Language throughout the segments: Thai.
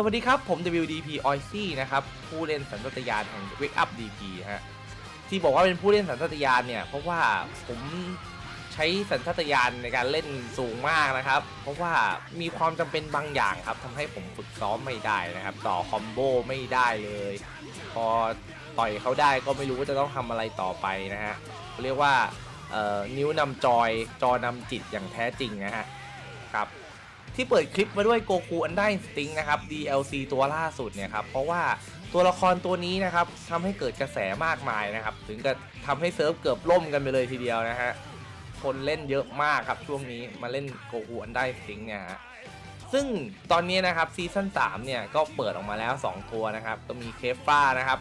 สวัสดีครับ ผม WDP o i c นะครับ ผู้เล่นสัญชาตญาณแห่ง Wake Up DP ฮะที่บอกว่าเป็นผู้เล่นสัญชาตญาณเนี่ย เพราะว่าผมใช้สัญชาตญาณในการเล่นสูงมากนะครับ เพราะว่ามีความจำเป็นบางอย่างครับทำให้ผมฝึกซ้อมไม่ได้นะครับ ต่อคอมโบไม่ได้เลย พอต่อยเขาได้ก็ไม่รู้ว่าจะต้องทำอะไรต่อไปนะฮะเรียกว่านิ้วนำจอยจอนำจิตอย่างแท้จริงนะฮะครับ ที่เปิดคลิปมาด้วยโกคูอันได้สติงนะครับ DLC ตัวล่าสุดเนี่ยครับเพราะว่าตัวละครตัวนี้นะครับทำให้เกิดกระแสมากมายนะครับ ถึงกับทำให้เซิร์ฟเกือบล่มกันไปเลยทีเดียวนะฮะคนเล่นเยอะมากครับช่วงนี้มาเล่นโกคูอันได้สติงเนี่ยฮะซึ่งตอนนี้นะครับซีซั่น3เนี่ยก็เปิดออกมาแล้ว 2 ตัวนะครับ ก็มีเคฟฟ้านะครับ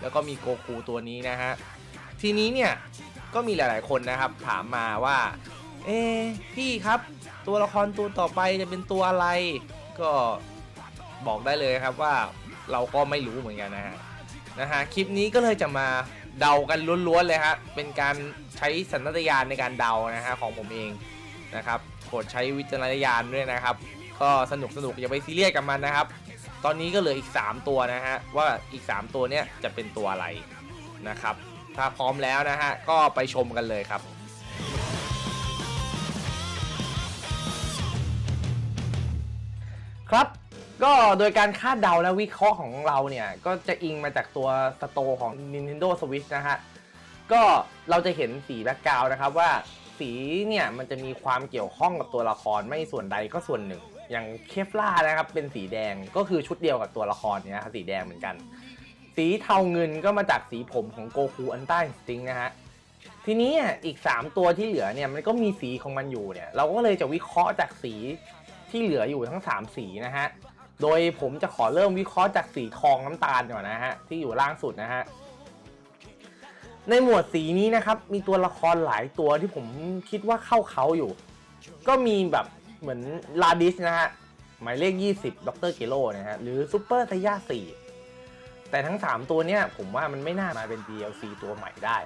แล้วก็มีโกคูตัวนี้นะฮะทีนี้เนี่ยก็มีหลาย ๆ คนนะครับ ถามมาว่า เอ๊พี่ครับ ตัวละครตัวต่อไปจะเป็นตัวอะไร ก็บอกได้เลยครับว่าเราก็ไม่รู้เหมือนกันนะฮะนะฮะคลิปนี้ก็เลยจะมาเดากันล้วนๆเลยฮะเป็นการใช้สัญชาตญาณในการเดานะฮะของผมเองนะครับโปรดใช้วิจารณญาณด้วยนะครับ ก็สนุกสนุกอย่าไปซีเรียสกับมันนะครับ ตอนนี้ก็เหลืออีก 3 ตัวนะฮะว่าอีก 3 ตัวเนี้ยจะเป็นตัวอะไรนะครับ ถ้าพร้อมแล้วนะฮะก็ไปชมกันเลยครับ ก็โดยการคาดเดาและวิเคราะห์ของเราเนี่ย ก็จะอิงมาจากตัวสโตร์ของ Nintendo Switch นะฮะ ก็เราจะเห็นสีแบ็กกราวนะครับว่าสีเนี่ยมันจะมีความเกี่ยวข้องกับตัวละครไม่ส่วนใดก็ส่วนหนึ่ง อย่างเคฟล่านะครับเป็นสีแดงก็คือชุดเดียวกับตัวละครเนี่ยครับสีแดงเหมือนกัน สีเทาเงินก็มาจากสีผมของโกคูอันต้าสติงนะฮะทีนี้อะอีก 3 ตัวที่เหลือเนี่ยมันก็มีสีของมันอยู่เนี่ยเราก็เลยจะวิเคราะห์จากสีที่เหลืออยู่ทั้ง 3 สีนะฮะ โดยผมจะขอเริ่มวิเคราะห์จากสีทองน้ำตาลก่อนนะฮะที่อยู่ล่างสุดนะฮะในหมวดสีนี้นะครับ มีตัวละครหลายตัวที่ผมคิดว่าเข้าเขาอยู่ ก็มีแบบเหมือนลาดิสนะฮะหมายเลข 20ดรเกโลนะฮะหรือซูเปอร์ไซย่า4แต่ทั้ง 3 ตัวเนี้ยผมว่ามันไม่น่ามาเป็น DLC ตัวใหม่ได้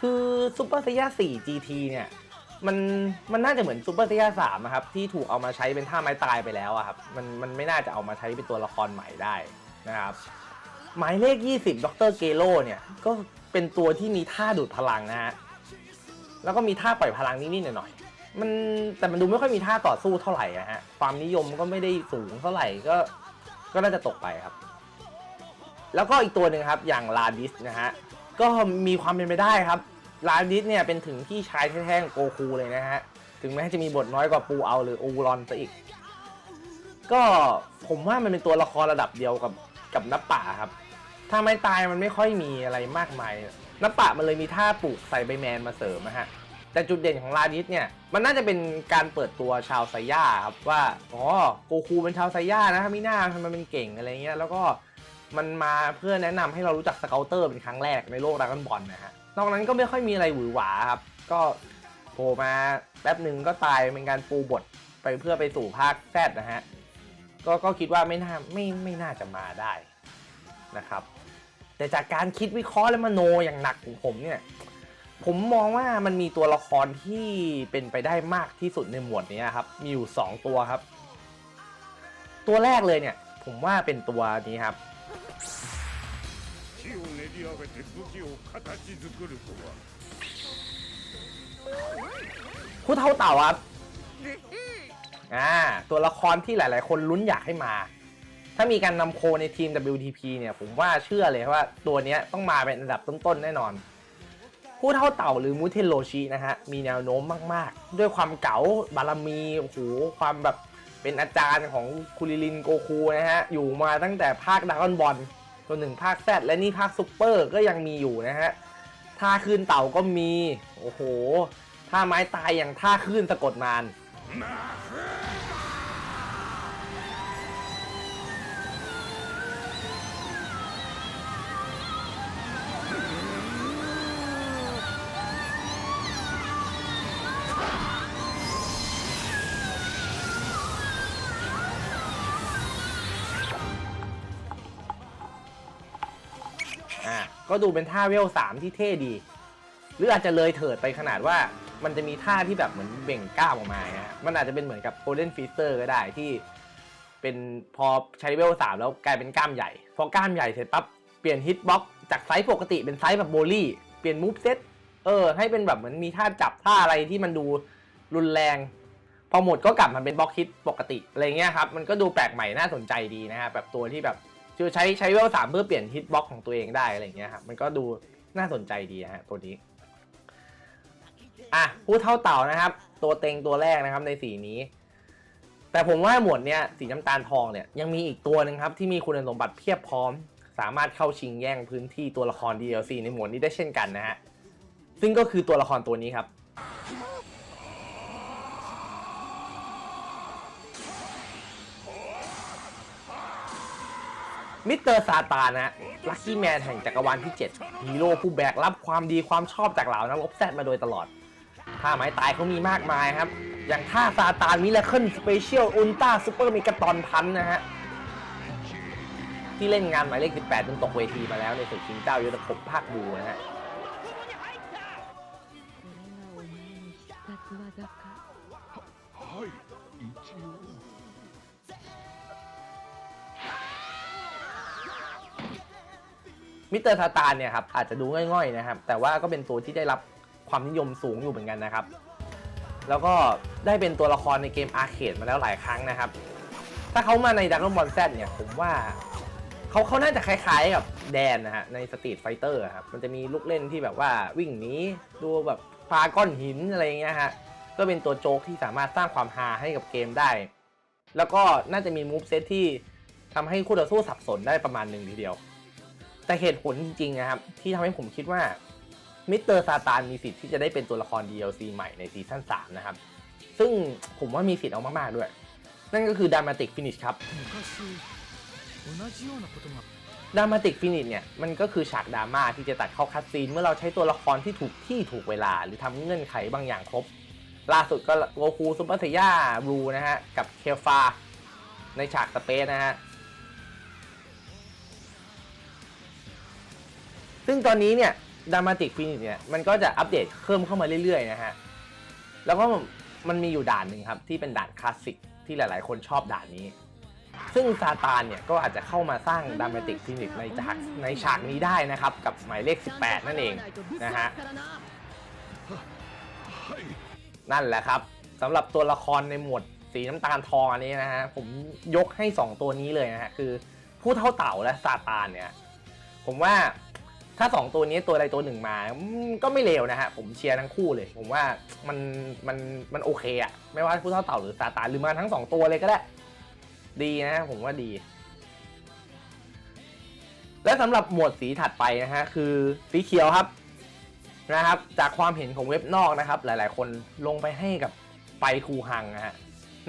คือซูเปอร์ไซย่า4 GT เนี่ย มันมันน่าจะเหมือนซูเปอร์ไซย่า3นะครับที่ถูกเอามาใช้เป็นท่าไม้ตายไปแล้วอะครับมันมันไม่น่าจะเอามาใช้เป็นตัวละครใหม่ได้นะครับหมายเลข 20 ดรเกโลเนี่ยก็เป็นตัวที่มีท่าดูดพลังนะฮะแล้วก็มีท่าปล่อยพลังนิดๆหน่อยๆมันแต่มันดูไม่ค่อยมีท่าต่อสู้เท่าไหร่อะฮะความนิยมก็ไม่ได้สูงเท่าไหร่ก็ก็น่าจะตกไปครับ แล้วก็อีกตัวหนึ่งครับอย่างลาดิสนะฮะก็มีความเป็นไปได้ครับ ลาดิสเนี่ยเป็นถึงพี่ชายแท้ๆของโกคูเลยนะฮะ ถึงแม้จะมีบทน้อยกว่าปูเอาหรืออูรอนซะอีก ก็ผมว่ามันเป็นตัวละครระดับเดียวกับกับนับป่าครับ ถ้าไม่ตายมันไม่ค่อยมีอะไรมากมาย นับป่ามันเลยมีท่าปลูกใส่ใบแมนมาเสริมนะฮะ แต่จุดเด่นของลาดิสเนี่ย มันน่าจะเป็นการเปิดตัวชาวไซย่าครับว่า อ๋อ โกคูเป็นชาวไซย่านะมิน่าทำไมมันเก่งอะไรเงี้ย แล้วก็มันมาเพื่อแนะนำให้เรารู้จักสเกลเตอร์เป็นครั้งแรกในโลกดราก้อนบอลนะฮะ นอกนั้นก็ไม่ค่อยมีอะไรหวือหวาครับ ก็โผล่มาแป๊บหนึ่งก็ตายเป็นการปูบทไปเพื่อไปสู่ภาคแซดนะฮะก็ก็คิดว่าไม่น่าไม่ไม่น่าจะมาได้นะครับ แต่จากการคิดวิเคราะห์และมโนอย่างหนักของผมเนี่ย ผมมองว่ามันมีตัวละครที่เป็นไปได้มากที่สุดในหมวดนี้ครับ มีอยู่ 2 ตัวครับ ตัวแรกเลยเนี่ย ผมว่าเป็นตัวนี้ครับ を練り上げて武器を形作るとは ผู้เท่าเต่าครับ อ่า ตัวละครที่หลาย ๆ คนลุ้นอยากให้มา ถ้ามีการนำโคในทีม WTP เนี่ย ผมว่าเชื่อเลยว่าตัวเนี้ยต้องมาเป็นอันดับต้น ๆ แน่นอน ผู้เท่าเต่าหรือมูเทนโรชินะฮะ มีแนวโน้มมาก ๆ ด้วยความเก๋าบารมี โอ้โห ความแบบเป็นอาจารย์ของคุริลินโกคูนะฮะ อยู่มาตั้งแต่ภาคดากอนบอล จนถึงภาคแซดและนี่ภาคซุปเปอร์ก็ยังมีอยู่นะฮะท่าคลื่นเต่าก็มี โอ้โหท่าไม้ตายอย่างท่าคลื่นสะกดมาน ก็ดูเป็นท่าเวลสามที่เท่ดี หรืออาจจะเลยเถิดไปขนาดว่ามันจะมีท่าที่แบบเหมือนเบ่งก้ามออกมานะฮะมันอาจจะเป็นเหมือนกับ Golden f e a s t e r ก็ได้ที่ เป็นพอใช้เลเวลสามแล้วกลายเป็นกล้ามใหญ่ พอกล้ามใหญ่เสร็จปั๊บเปลี่ยนฮิตบ็อกจากไซส์ปกติเป็นไซส์แบบโบลี่ เปลี่ยนมูฟเซตเออให้เป็นแบบเหมือนมีท่าจับท่าอะไรที่มันดูรุนแรง พอหมดก็กลับมาเป็นบล็อกฮิตปกติอะไรเงี้ยครับมันก็ดูแปลกใหม่น่าสนใจดีนะฮะแบบตัวที่แบบ คือใช้ใช้เวลสามเพื่อเปลี่ยนฮิตบ็อกของตัวเองได้อะไรเงี้ยครับมันก็ดูน่าสนใจดีฮะตัวนี้อะผู้เท่าเต่านะครับ ตัวเต็งตัวแรกนะครับในสีนี้ แต่ผมว่าหมวดเนี้ยสีน้ำตาลทองเนี่ยยังมีอีกตัวหนึ่งครับที่มีคุณสมบัติเพียบพร้อม สามารถเข้าชิงแย่งพื้นที่ตัวละคร DLC ในหมวดนี้ได้เช่นกันนะฮะซึ่งก็คือตัวละครตัวนี้ครับ มิสเตอร์ซาตานนะฮะลัคกี้แมนแห่งจักรวาลที่ 7 ฮีโร่ผู้แบกรับความดีความชอบจากเหล่านักรบแซดมาโดยตลอด ท่าไม้ตายเขามีมากมายครับ อย่างท่าซาตานมิลเคิลสเปเชียลอุลตร้าซูเปอร์เมกาตอนพันนะฮะ ที่เล่นงานหมายเลข 18จนตกเวทีมาแล้วในศึกชิงเจ้ายุทธภพภาคบูนะฮะ これがお前の必殺技かはい一応 มิสเตอร์ซาตานเนี่ยครับอาจจะดูง่อยๆนะครับ แต่ว่าก็เป็นตัวที่ได้รับความนิยมสูงอยู่เหมือนกันนะครับ แล้วก็ได้เป็นตัวละครในเกมอาร์เคดมาแล้วหลายครั้งนะครับ ถ้าเขามาในดัก o n บอลแซเนี่ยผมว่าเขาเขาน่าจะคล้ายๆกับแดนนะฮะในสตรีทไฟเตอร์ครับมันจะมีลูกเล่นที่แบบว่าวิ่งหนีดูแบบปาก้อนหินอะไรอย่างเงี้ยฮะก็เป็นตัวโจ๊กที่สามารถสร้างความฮาให้กับเกมได้ แล้วก็น่าจะมีมูฟเซตที่ทำให้คู่ต่อสู้สับสนได้ประมาณหนึ่งทีเดียว แต่เหตุผลจริงๆนะครับ ที่ทำให้ผมคิดว่ามิสเตอร์ซาตานมีสิทธิ์ที่จะได้เป็นตัวละคร DLC ใหม่ในซีซั่น3นะครับ ซึ่งผมว่ามีสิทธิ์เอามาก ๆ ด้วย นั่นก็คือดามาติกฟินิชครับดามาติกฟินิชเนี่ย มันก็คือฉากดราม่าที่จะตัดเข้าคัดซีน เมื่อเราใช้ตัวละครที่ถูกที่ถูกเวลา หรือทำเงื่อนไขบางอย่างครบ ล่าสุดก็โกคูซุปเปอร์เซียบลูนะฮะ กับเคฟาในฉากสเปซนะฮะ ซึ่งตอนนี้เนี่ยด r a มาติกฟินิชเนี่ยมันก็จะอัปเดตเพิ่มเข้ามาเรื่อยๆนะฮะ แล้วก็มันมีอยู่ด่านหนึ่งครับที่เป็นด่านคลาสสิกที่หลายๆ คนชอบด่านนี้ ซึ่งซาตานเนี่ยก็อาจจะเข้ามาสร้างด r a มาติกฟินิชในฉากในฉากนี้ได้นะครับ กับหมายเลข 18 นั่นเองนะฮะ นั่นแหละครับสำหรับตัวละครในหมวดสีน้ำตาลทองอันนี้นะฮะผมยกให้ 2 ตัวนี้เลยนะฮะคือผู้เท่าเต่าและซาตานเนี่ยผมว่า ถ้า 2 ตัวนี้ตัวใดตัวหนึ่งมาอืมก็ไม่เลวนะฮะ ผมเชียร์ทั้งคู่เลย ผมว่ามันมันมันโอเคอะไม่ว่าผู้เท่าเต่าหรือซาตานหรือมาทั้ง 2 ตัวเลยก็ได้ ดีนะ ผมว่าดี และสำหรับหมวดสีถัดไปนะฮะ คือสีเขียวครับนะครับ จากความเห็นของเว็บนอกนะครับ หลายๆ คนลงไปให้กับไปคูฮังนะฮะ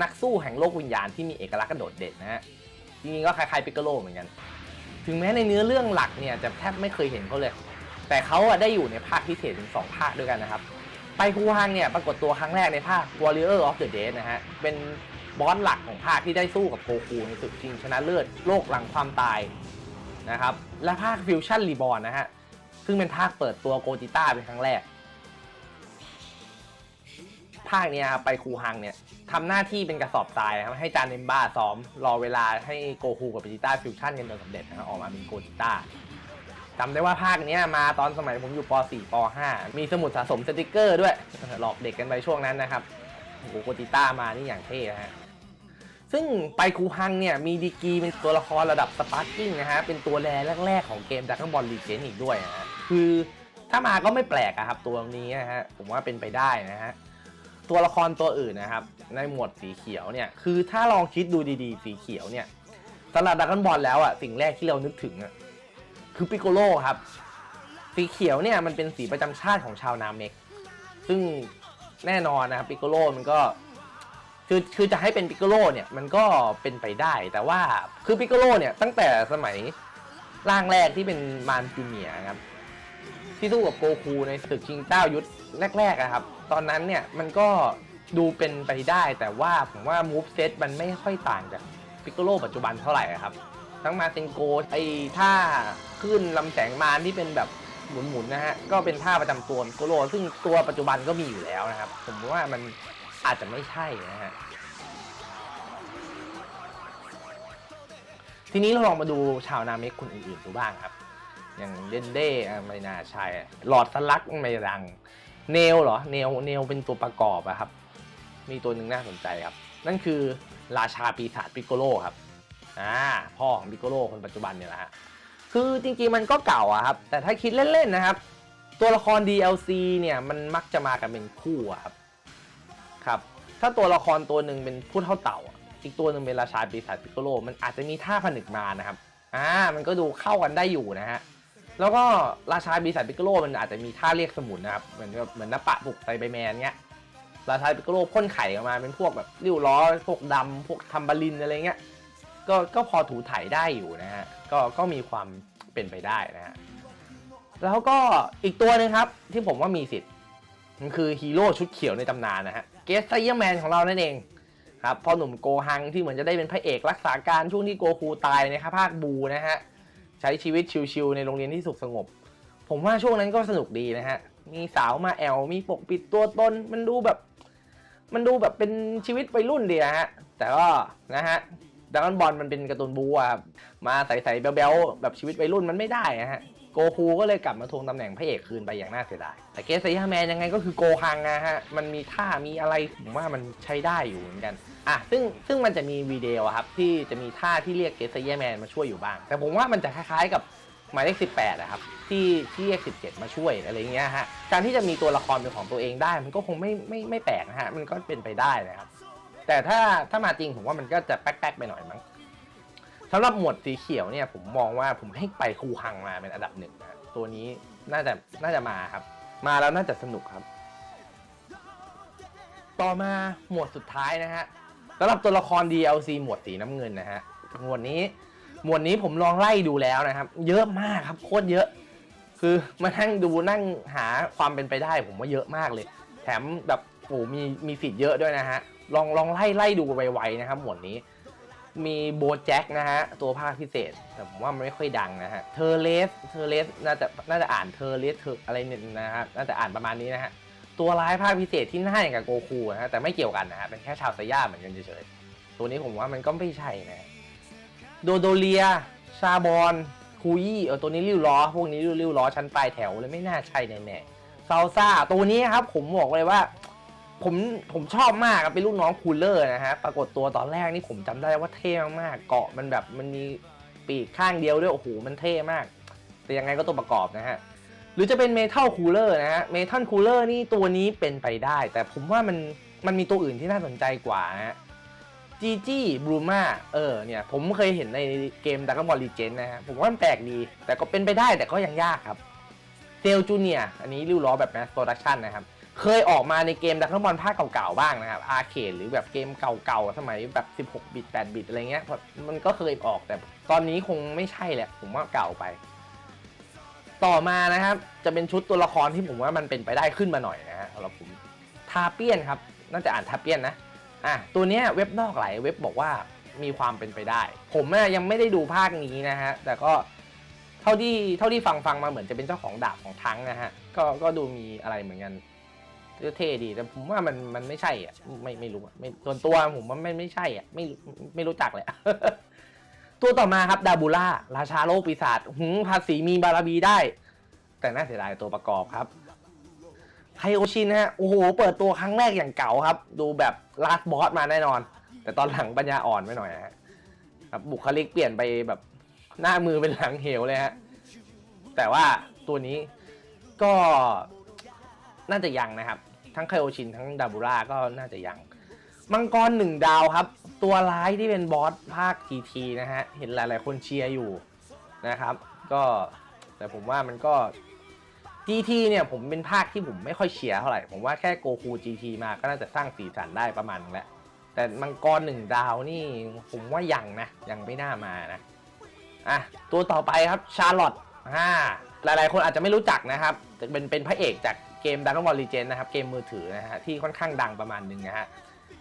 นักสู้แห่งโลกวิญญาณที่มีเอกลักษณ์กระโดดเด่นนะฮะจริงๆก็คล้ายๆปิกโกโลเหมือนกัน ถึงแม้ในเนื้อเรื่องหลักเนี่ยจะแทบไม่เคยเห็นเขาเลย แต่เขาอะได้อยู่ในภาคพิเศษถึง 2 ภาคด้วยกันนะครับ ไปคูฮังเนี่ยปรากฏตัวครั้งแรกในภาค Warrior of the Dead นะฮะ เป็นบอสหลักของภาคที่ได้สู้กับโกคูในศึกชิงชนะเลิศโลกหลังความตายนะครับ และภาคฟิวชั่นรีบอ n นะฮะ ซึ่งเป็นภาคเปิดตัวโกจิต้าเป็นครั้งแรก ภาคเนี้ยครับไปคูฮังเนี่ยทำหน้าที่เป็นกระสอบทรายนะครับให้จานเนมบ้าซ้อม รอเวลาให้โกคูกับโกจิต้าฟิวชั่นกันจนสำเร็จนะครับออกมาเป็นโกจิต้าจำได้ว่าภาคเนี้ยมาตอนสมัยผมอยู่ป .4 ป .5 มีสมุดสะสมสติกเกอร์ด้วย หลอกเด็กกันไปช่วงนั้นนะครับโอ้โหโกจิต้ามานี่อย่างเท่ฮะซึ่งไปคูฮังเนี่ยมีดีกีเป็นตัวละครระดับสปาร์กิ้งนะฮะเป็นตัวแรแรกๆของเกมดักบอลลีเจนอีกด้วยนะฮะคือถ้ามาก็ไม่แปลกอะครับตัวนี้นะฮะผมว่าเป็นไปได้นะฮะ ตัวละครตัวอื่นนะครับ ในหมวดสีเขียวเนี่ยคือถ้าลองคิดดูดีๆ สีเขียวเนี่ยสำหรับดักบอลแล้วอะสิ่งแรกที่เรานึกถึงอะคือปิโกโลครับ สีเขียวเนี่ยมันเป็นสีประจำชาติของชาวนาเมก ซึ่งแน่นอนนะครับปิโกโลมันก็คือคือจะให้เป็นปิกโกโลเนี่ยมันก็เป็นไปได้ แต่ว่าคือปิกโกโลเนี่ยตั้งแต่สมัยร่างแรกที่เป็นมารจูเนียครับที่สู้กับโกคูในศึกชิงเจ้ายุทธแรกๆอะครับ ตอนนั้นเนี่ยมันก็ดูเป็นไปได้แต่ว่าผมว่ามูฟเซตมันไม่ค่อยต่างจากปิกโกโลปัจจุบันเท่าไหร่ครับ ทั้งมาเซนโกไอ้ท่าขึ้นลำแสงมารที่เป็นแบบหมุนๆนะฮะก็เป็นท่าประจำตัวปิกโกโล ซึ่งตัวปัจจุบันก็มีอยู่แล้วนะครับ ผมว่ามันอาจจะไม่ใช่นะฮะทีนี้เราลองมาดูชาวนาเมกคนอื่นๆดูบ้างครับ อย่างเดนเด้ไม่น่าใช่อะหลอดสลักไม่ดัง เนลเหรอเนลเนลเป็นตัวประกอบอะครับ มีตัวหนึ่งน่าสนใจครับ นั่นคือราชาปีศาจปิโกโลครับอ่าพ่อของปิโกโลคนปัจจุบันเนี่ยแหละฮะคือจริงๆมันก็เก่าอะครับ แต่ถ้าคิดเล่นๆนะครับ ตัวละคร DLC เนี่ยมันมักจะมากันเป็นคู่อะครับครับถ้าตัวละครตัวหนึ่งเป็นผู้เท่าเต่าอะอีกตัวหนึ่งเป็นราชาปีศาจปิโกโลมันอาจจะมีท่าผนึกมานะครับอ่ามันก็ดูเข้ากันได้อยู่นะฮะ แล้วก็ราชาปีศาจปิกโกโลมันอาจจะมีท่าเรียกสมุนนะครับ เหมือนกับเหมือนนปะปลุกไซเบอร์แมนเงี้ย ราชาปิกโกโลพ่นไข่ออกมาเป็นพวกแบบริ้วล้อ พวกดำพวกทัมบาลินอะไรเงี้ย ก็ก็พอถูถ่ายได้อยู่นะฮะ ก็ก็มีความเป็นไปได้นะฮะ แล้วก็อีกตัวหนึงครับที่ผมว่ามีสิทธิ์มันคือฮีโร่ชุดเขียวในตำนานนะฮะ เกสไซเยอร์แมนของเรานั่นเองครับพอหนุ่มโกฮังที่เหมือนจะได้เป็นพระเอกรักษาการช่วงที่โกคูตายนะครับภาคบูนะฮะ ใช้ชีวิตชิวๆในโรงเรียนที่สุขสงบ ผมว่าช่วงนั้นก็สนุกดีนะฮะ มีสาวมาแอลมีปกปิดตัวตน มันดูแบบ มันดูแบบเป็นชีวิตวัยรุ่นดีนะฮะ แต่ก็นะฮะดังนั้นบอลมันเป็นการ์ตูนบูอะมาใส่ๆเบลๆแบบชีวิตวัยรุ่นมันไม่ได้นะฮะ โกคูก็เลยกลับมาทวงตำแหน่งพระเอกคืนไปอย่างน่าเสียดาย แต่เกสไซย่าแมนยังไงก็คือโกฮังนะฮะ มันมีท่ามีอะไรผมว่ามันใช้ได้อยู่เหมือนกัน อะ ซึ่งซึ่งมันจะมีวีดีโอครับ ที่จะมีท่าที่เรียกเกสไซย่าแมนมาช่วยอยู่บ้าง แต่ผมว่ามันจะคล้ายๆกับหมายเลข18อะครับที่ที่เรียก17 มาช่วยอะไรเงี้ยฮะ การที่จะมีตัวละครเป็นของตัวเองได้ มันก็คงไม่ไม่ไม่แปลกนะฮะ มันก็เป็นไปได้นะครับ แต่ถ้าถ้ามาจริงผมว่ามันก็จะแป๊กๆไปหน่อยมั้ง สำหรับหมวดสีเขียวเนี่ยผมมองว่าผมให้ไปคูฮังมาเป็นอันดับหนึ่งนะตัวนี้น่าจะน่าจะมาครับ มาแล้วน่าจะสนุกครับ ต่อมาหมวดสุดท้ายนะฮะสำหรับตัวละคร DLC หมวดสีน้ำเงินนะฮะหมวดนี้หมวดนี้ผมลองไล่ดูแล้วนะครับ เยอะมากครับโคตรเยอะ คือมานั่งดูนั่งหาความเป็นไปได้ ผมว่าเยอะมากเลย แถมแบบโอ้มีมีสิทธิ์เยอะด้วยนะฮะลองลองไล่ไล่ดูไวๆนะครับ หมวดนี้ มีโบแจ็คนะฮะ ตัวภาคพิเศษ แต่ผมว่ามันไม่ค่อยดังนะฮะเทเลสเทเลสน่าจะน่าจะอ่านเทเลสเทออะไรเนี่ยนะฮะน่าจะอ่านประมาณนี้นะฮะตัวร้ายภาคพิเศษที่หน้าอย่างกับโกคูนะฮะแต่ไม่เกี่ยวกันนะฮะเป็นแค่ชาวไซย่าเหมือนกันเฉยๆตัวนี้ผมว่ามันก็ไม่ใช่นะโดโดเลียชาบอนคูยี่เออตัวนี้ริ้วล้อ พวกนี้ริ้วร์ล้อชั้นปลายแถวเลยไม่น่าใช่แน่ๆซาลซ่าตัวนี้ครับผมบอกเลยว่า ผมผมชอบมากเป็นลูกน้องคูลเลอร์นะฮะ ปรากฏตัวตอนแรกนี่ผมจำได้ว่าเท่มากเกาะมันแบบมันมีปีกข้างเดียวด้วย โอ้โห มันเท่มาก แต่ยังไงก็ตัวประกอบนะฮะ หรือจะเป็นเมทัลคูลเลอร์นะฮะ เมทัลคูลเลอร์นี่ตัวนี้เป็นไปได้ แต่ผมว่ามันมันมีตัวอื่นที่น่าสนใจกว่าฮะจีจี้บรูมาเออเนี่ยผมเคยเห็นในเกมดักบอลลีเจนนะฮะ ผมว่ามันแปลกดี แต่ก็เป็นไปได้แต่ก็ยังยากครับเซลจูเนียอันนี้ริ้วล้อแบบแมสโปรดักชันนะครับ เคยออกมาในเกมดักบอลภาคเก่าๆบ้างนะครับอาร์เคดหรือแบบเกมเก่าๆสมัยแบบ 16 บิต 8 บิตอะไรเงี้ยมันก็เคยออกแต่ตอนนี้คงไม่ใช่แหละ ผมว่าเก่าไป ต่อมานะครับ จะเป็นชุดตัวละครที่ผมว่ามันเป็นไปได้ขึ้นมาหน่อยนะฮะสำหรับผมทาเปียนครับน่าจะอ่านทาเปียนนะอะตัวเนี้ยเว็บนอกหลายเว็บบอกว่ามีความเป็นไปได้ ผมอะยังไม่ได้ดูภาคนี้นะฮะแต่ก็เท่าที่เท่าที่ฟังฟังมาเหมือนจะเป็นเจ้าของดาบของทั้งนะฮะก็ก็ดูมีอะไรเหมือนกัน เท่ดีแต่ผมว่ามันมันไม่ใช่อะไม่ไม่รู้อะไม่ส่วนตัวผมว่าไม่ไม่ใช่อะไม่ไม่รู้จักเลยตัวต่อมาครับดาบูล่าราชาโลกปีศาจหืมภาษีมีบารมีได้ แต่น่าเสียดายตัวประกอบครับไฮโอชินฮะโอ้โหเปิดตัวครั้งแรกอย่างเก่าครับ ดูแบบลาสบอสมาแน่นอน แต่ตอนหลังปัญญาอ่อนไปหน่อยฮะครับบุคลิกเปลี่ยนไปแบบหน้ามือเป็นหลังเหวเลยฮะแต่ว่าตัวนี้ก็น่าจะยังนะครับ ทั้งไคโอชินทั้งดาบูร่าก็น่าจะยัง มังกรหนึ่งดาวครับ ตัวร้ายที่เป็นบอสภาค GT นะฮะ เห็นหลายๆคนเชียร์อยู่นะครับ ก็แต่ผมว่ามันก็ GT เนี่ยผมเป็นภาคที่ผมไม่ค่อยเชียร์เท่าไหร่ ผมว่าแค่โกคู GT มาก็น่าจะสร้างสีสันได้ประมาณนึงแล้ว แต่มังกรหนึ่งดาวนี่ผมว่ายังนะ ยังไม่น่ามานะอะตัวต่อไปครับชาร์ลอตอ่าหลายๆ คนอาจจะไม่รู้จักนะครับแต่เป็นเป็นพระเอกจาก เกมดัก g บอลลีเจนนะครับ เกมมือถือนะฮะที่ค่อนข้างดังประมาณหนึงนะฮะ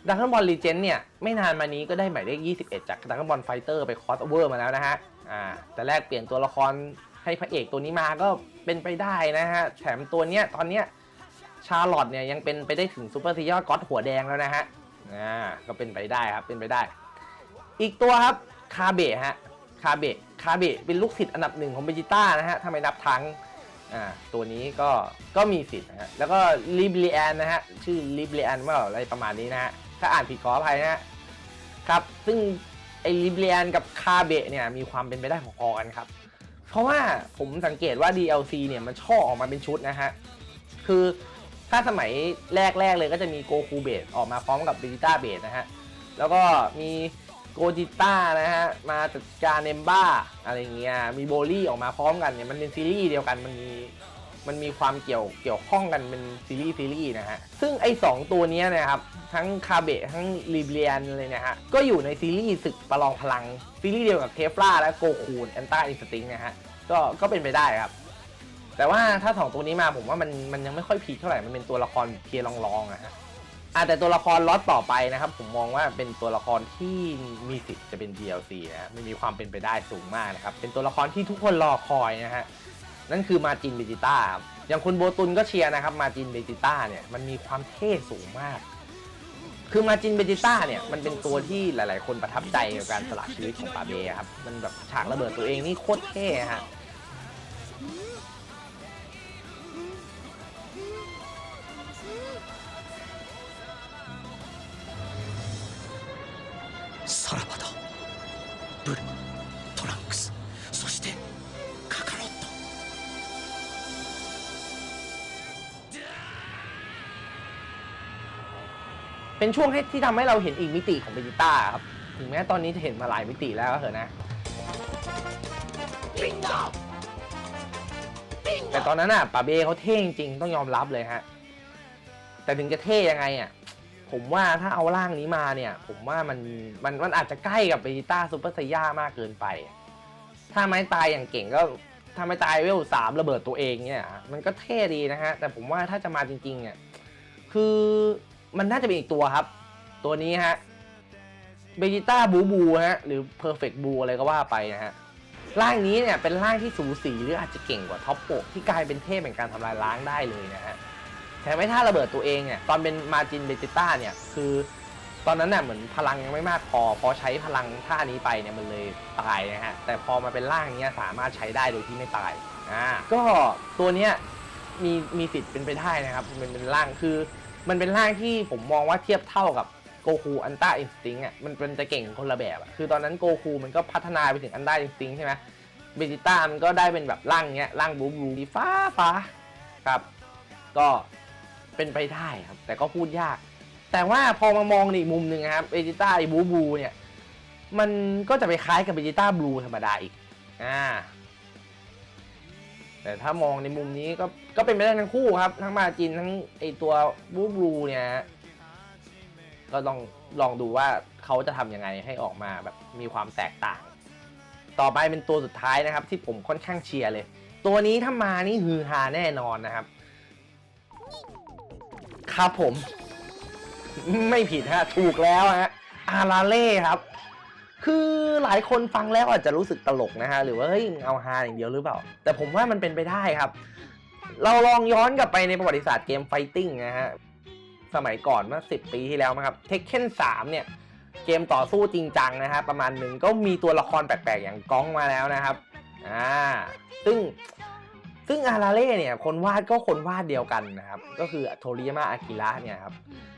ดัก g บอลลีเจนเนี่ย ไม่นานมานี้ก็ได้หมายเลข 21 จากดัก g บอลไฟเตอร์ไปคอสโอเวอร์มาแล้วนะฮะอ่าแต่แรกเปลี่ยนตัวละครให้พระเอกตัวนี้มาก็เป็นไปได้นะฮะแถมตัวเนี้ยตอนเนี้ยชาร์ลอตเนี่ยยังเป็นไปได้ถึงซูเปอร์ซียอร์ก็อตหัวแดงแล้วนะฮะอ่าก็เป็นไปได้ครับเป็นไปได้ อีกตัวครับคาเบะฮะคาเบะคาเบะเป็นลูกศิษย์อันดับหนึ่งของเบจิต้านะฮะถ้าไม่นับทั้ง อ่าตัวนี้ก็ก็มีสิทธิ์นะฮะแล้วก็ลิบเลีแอนนะฮะชื่อลิบเลีแอนว่าอะไรประมาณนี้นะฮะถ้าอ่านผิดขออภัยนะฮะครับซึ่งไอ้ลิบเลีแอนกับคาเบะเนี่ยมีความเป็นไปได้พอๆกันครับ เพราะว่าผมสังเกตว่า DLC เนี่ยมันช่อออกมาเป็นชุดนะฮะคือถ้าสมัยแรกๆเลยก็จะมีโกคูเบสออกมาพร้อมกับเบจิต้าเบสนะฮะแล้วก็มี โกจิต้านะฮะ มาจัดการเนมบ้าอะไรเงี้ย มีโบลี่ออกมาพร้อมกันเนี่ย มันเป็นซีรีส์เดียวกัน มันมี มันมีความเกี่ยว เกี่ยวข้องกันเป็นซีรีส์ซีรีส์นะฮะ ซึ่งไอ้สองตัวนี้นะครับ ทั้งคาเบะทั้งลิเบียนเลยนะฮะ ก็อยู่ในซีรีส์ศึกประลองพลัง ซีรีส์เดียวกับเทฟลาและโกคูนแอนต้าอินสติงนะฮะ ก็ ก็เป็นไปได้ครับ แต่ว่าถ้าสองตัวนี้มาผมว่ามัน มันยังไม่ค่อยพีคเท่าไหร่ มันเป็นตัวละครเทียร์รองๆนะฮะ อะแต่ตัวละครล็อตต่อไปนะครับ ผมมองว่าเป็นตัวละครที่มีสิทธิ์จะเป็น DLC นะฮะมันมีความเป็นไปได้สูงมากนะครับ เป็นตัวละครที่ทุกคนรอคอยนะฮะนั่นคือมาจินเบจิต้าอย่างคุณโบตุนก็เชียร์นะครับมาจินเบจิต้าเนี่ยมันมีความเท่สูงมาก คือมาจินเบจิต้าเนี่ยมันเป็นตัวที่หลาย ๆ คนประทับใจกับการสละชีวิตของปาเบครับมันแบบฉากระเบิดตัวเองนี่โคตรเท่ฮะ さらばだブルトランクスそしてカカロット เป็นช่วงให้ที่ทำให้เราเห็นอีกมิติของเบจิต้าครับ ถึงแม้ตอนนี้จะเห็นมาหลายมิติแล้วก็เถอะนะ แต่ตอนนั้นอ่ะป่าเบเขาเท่จริงๆต้องยอมรับเลยฮะ แต่ถึงจะเท่ยังไงอ่ะ ผมว่าถ้าเอาร่างนี้มาเนี่ย ผมว่ามันมันมันอาจจะใกล้กับเบจิต้าซูเปอร์ไซย่ามากเกินไป ถ้าไม้ตายอย่างเก่งก็ถ้าไม้ตายเวลสามระเบิดตัวเองเนี่ย มันก็เท่ดีนะฮะ แต่ผมว่าถ้าจะมาจริง ๆ เนี่ย คือมันน่าจะเป็นอีกตัวครับ ตัวนี้ฮะเบจิต้าบูบูฮะหรือเพอร์เฟกต์บูอะไรก็ว่าไปนะฮะร่างนี้เนี่ยเป็นร่างที่สูสีหรืออาจจะเก่งกว่าท็อปโปที่กลายเป็นเทพแห่งการทำลายล้างได้เลยนะฮะ แถมไม่ท่าระเบิดตัวเองเนี่ยตอนเป็นมาจินเบจิต้าเนี่ยคือตอนนั้นน่ะเหมือนพลังยังไม่มากพอพอใช้พลังท่านี้ไปเนี่ยมันเลยตายนะฮะแต่พอมาเป็นร่างเนี้ยสามารถใช้ได้โดยที่ไม่ตายอ่าก็ตัวเนี้ยมีมีสิทธิ์เป็นไปได้นะครับมันเป็นร่างคือ มันเป็นร่างที่ผมมองว่าเทียบเท่ากับโกคูอันต้าอินสติ้งอะมันเป็นจะเก่งคนละแบบอะคือตอนนั้นโกคูมันก็พัฒนาไปถึงอันต้าอินสติ้งใช่ไหมเบจิต้ามันก็ได้เป็นแบบร่างเนี้ยร่างบูบูสีฟ้าฟ้าครับ ก็ เป็นไปได้ครับ แต่ก็พูดยาก แต่ว่าพอมามองในอีกมุมหนึ่งครับเบจิต้าไอ้บูบูเนี่ย มันก็จะไปคล้ายกับเบจิต้าบลูธรรมดาอีกอ่าแต่ถ้ามองในมุมนี้ก็ก็เป็นไปได้ทั้งคู่ครับ ทั้งมาจินทั้งไอตัวบูบลูเนี่ย ก็ลองลองดูว่าเขาจะทำยังไงให้ออกมาแบบมีความแตกต่าง ต่อไปเป็นตัวสุดท้ายนะครับ ที่ผมค่อนข้างเชียร์เลย ตัวนี้ถ้ามานี่ฮือฮาแน่นอนนะครับ ครับผม ไม่ผิดฮะ ถูกแล้วฮะ อาราเล่ครับ คือหลายคนฟังแล้วอาจจะรู้สึกตลกนะฮะ หรือว่าเฮ้ยเอาฮาอย่างเดียวหรือเปล่า แต่ผมว่ามันเป็นไปได้ครับ เราลองย้อนกลับไปในประวัติศาสตร์เกมไฟติ้งนะฮะ สมัยก่อนเมื่อ10 ปีที่แล้วมั้งครับเทคเคน3เนี่ย เกมต่อสู้จริงจังนะฮะ ประมาณหนึ่งก็มีตัวละครแปลกๆ อย่างก้องมาแล้วนะครับ อ่า ซึ่ง ซึ่งอาราเล่เนี่ยคนวาดก็คนวาดเดียวกันนะครับ ก็คือโทริยามาอากิระเนี่ยครับ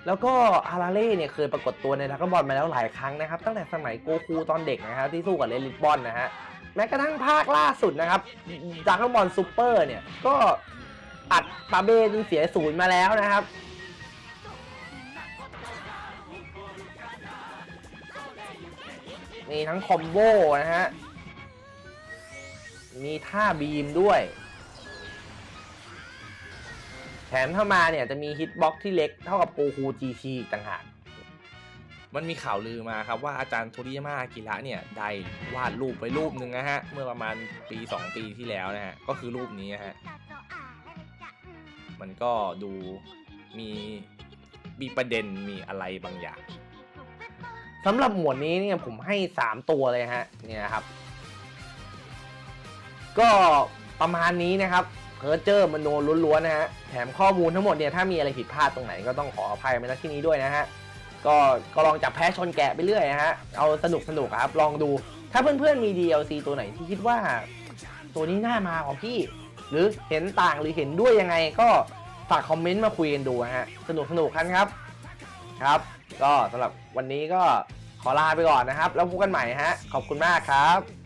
แล้วก็อาราเล่เนี่ยเคยปรากฏตัวในดราก้อนบอลมาแล้วหลายครั้งนะครับ ตั้งแต่สมัยโกคูตอนเด็กนะครับที่สู้กับเลนลิทบอลนะฮะ แม้กระทั่งภาคล่าสุดนะครับดราก้อนบอลซูเปอร์เนี่ยก็อัดปาเบจนเสียศูนย์มาแล้วนะครับมีทั้งคอมโบนะฮะ มีท่าบีมด้วย แถมถ้ามาเนี่ยจะมีฮิตบ็อกที่เล็กเท่ากับโกคูจีทีต่างหากมันมีข่าวลือมาครับว่าอาจารย์โทริยามาอากิระเนี่ยได้วาดรูปไว้รูปหนึ่งนะฮะ เมื่อประมาณปี 2 ปีที่แล้วนะฮะ ก็คือรูปนี้นะฮะ มันก็ดูมีมีประเด็นมีอะไรบางอย่างสำหรับหมวดนี้เนี่ยผมให้ 3 ตัวเลยฮะ เนี่ยครับ ก็ประมาณนี้นะครับ เพอร์เจอร์มโนล้วนๆนะฮะ แถมข้อมูลทั้งหมดเนี่ยถ้ามีอะไรผิดพลาดตรงไหนก็ต้องขออภัยมาณที่นี้ด้วยนะฮะ ก็ก็ลองจับแพ้ชนแกะไปเรื่อยนะฮะ เอาสนุกสนุกครับ ลองดู ถ้าเพื่อนๆมี DLC ตัวไหนที่คิดว่า ตัวนี้น่ามาของพี่ หรือเห็นต่างหรือเห็นด้วยยังไงก็ฝากคอมเมนต์มาคุยกันดูนะฮะ สนุกสนุกกันครับ ครับ ก็สำหรับวันนี้ก็ขอลาไปก่อนนะครับ แล้วพบกันใหม่ฮะ ขอบคุณมากครับ